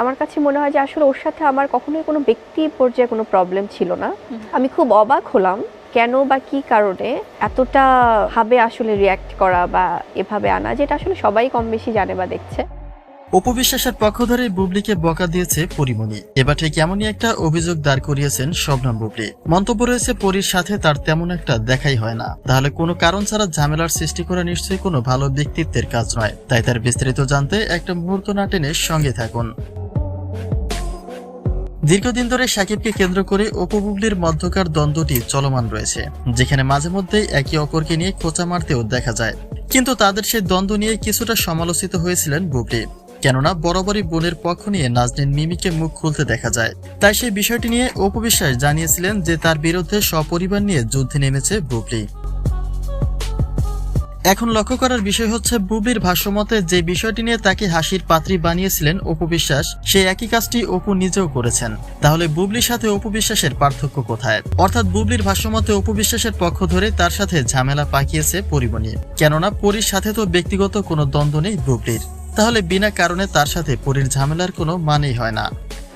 আমার কাছে মনে হয় যে আসলে ওর সাথে আমার কখনোই কোনো ব্যক্তি পর্যায়ে কোনো প্রবলেম ছিল না। আমি খুব অবাক হলাম কেন বা কি কারণে এতটা ভাবে আসলে রিয়্যাক্ট করা বা এভাবে আনা যেটা আসলে সবাই কম বেশি জানে বা দেখছে। উপবিশ্বাসের পক্ষ ধরে বুবলিকে বকা দিয়েছে পরিমণি। এবার ঠিক এমনই একটা অভিযোগ দাঁড় করিয়েছেন শবনম বুবলি। মন্তব্য রয়েছে পরীর সাথে তার তেমন একটা দেখাই হয় না। তাহলে কোনো কারণ ছাড়া ঝামেলার সৃষ্টি করা নিশ্চয়ই কোনো ভালো ব্যক্তিত্বের কাজ নয়। তাই তার বিস্তারিত জানতে একটা মুহূর্ত না টেনে সঙ্গে থাকুন। দীর্ঘদিন ধরে সাকিবকে কেন্দ্র করে অপু মধ্যকার দ্বন্দ্বটি চলমান রয়েছে, যেখানে মাঝে মধ্যেই একে অপরকে নিয়ে খোঁচা মারতেও দেখা যায়। কিন্তু তাদের সেই দ্বন্দ্ব নিয়ে কিছুটা সমালোচিত হয়েছিলেন বুবলি। কেননা বরাবরই বোনের পক্ষ নিয়ে নাজনীন মিমিকে মুখ খুলতে দেখা যায়। তাই সেই বিষয়টি নিয়ে অপবিশ্বাস জানিয়েছিলেন যে তার বিরুদ্ধে সপরিবার নিয়ে যুদ্ধে নেমেছে বুবলি। এখন লক্ষ্য করার বিষয় হচ্ছে, বুবলির ভাষ্যমতে যে বিষয়টি নিয়ে তাকে হাসির পাত্রী বানিয়েছিলেন অপু বিশ্বাস সেই একই কাজটি অপু নিজেও করেছেন। তাহলে বুবলির সাথে অপু বিশ্বাসের পার্থক্য কোথায়? অর্থাৎ বুবলির ভাষ্যমতে অপু বিশ্বাসের পক্ষ ধরে তার সাথে ঝামেলা পাকিয়েছে পরিমণি। কেননা, পরীর সাথে তো ব্যক্তিগত কোনো দ্বন্দ্ব নেই বুবলির। তাহলে বিনা কারণে তার সাথে পরীর ঝামেলার কোনো মানেই হয় না।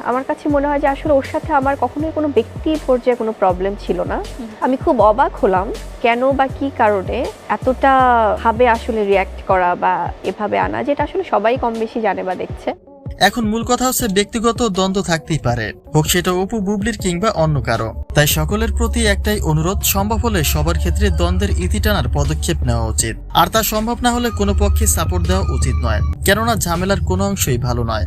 আমার কাছে মনে হয় যে আসলে ওর সাথে আমার কখনোই কোনো ব্যক্তি পর্যায়ে কোনো প্রবলেম ছিল না। আমি খুব অবাক হলাম কেন বা কি কারণে এতটা ভাবে আসলে রিয়্যাক্ট করা বা এভাবে আনা, যেটা আসলে সবাই কম বেশি জানে বা দেখছে। এখন মূল কথা হচ্ছে ব্যক্তিগত দ্বন্দ্ব থাকতেই পারে, হোক সেটা অপু, বুবলির কিংবা অন্য কারও। তাই সকলের প্রতি একটাই অনুরোধ, সম্ভব হলে সবার ক্ষেত্রে দ্বন্দ্বের ইতি টানার পদক্ষেপ নেওয়া উচিত। আর তা সম্ভব না হলে কোনো পক্ষে সাপোর্ট দেওয়া উচিত নয়, কেননা ঝামেলার কোনো অংশই ভালো নয়।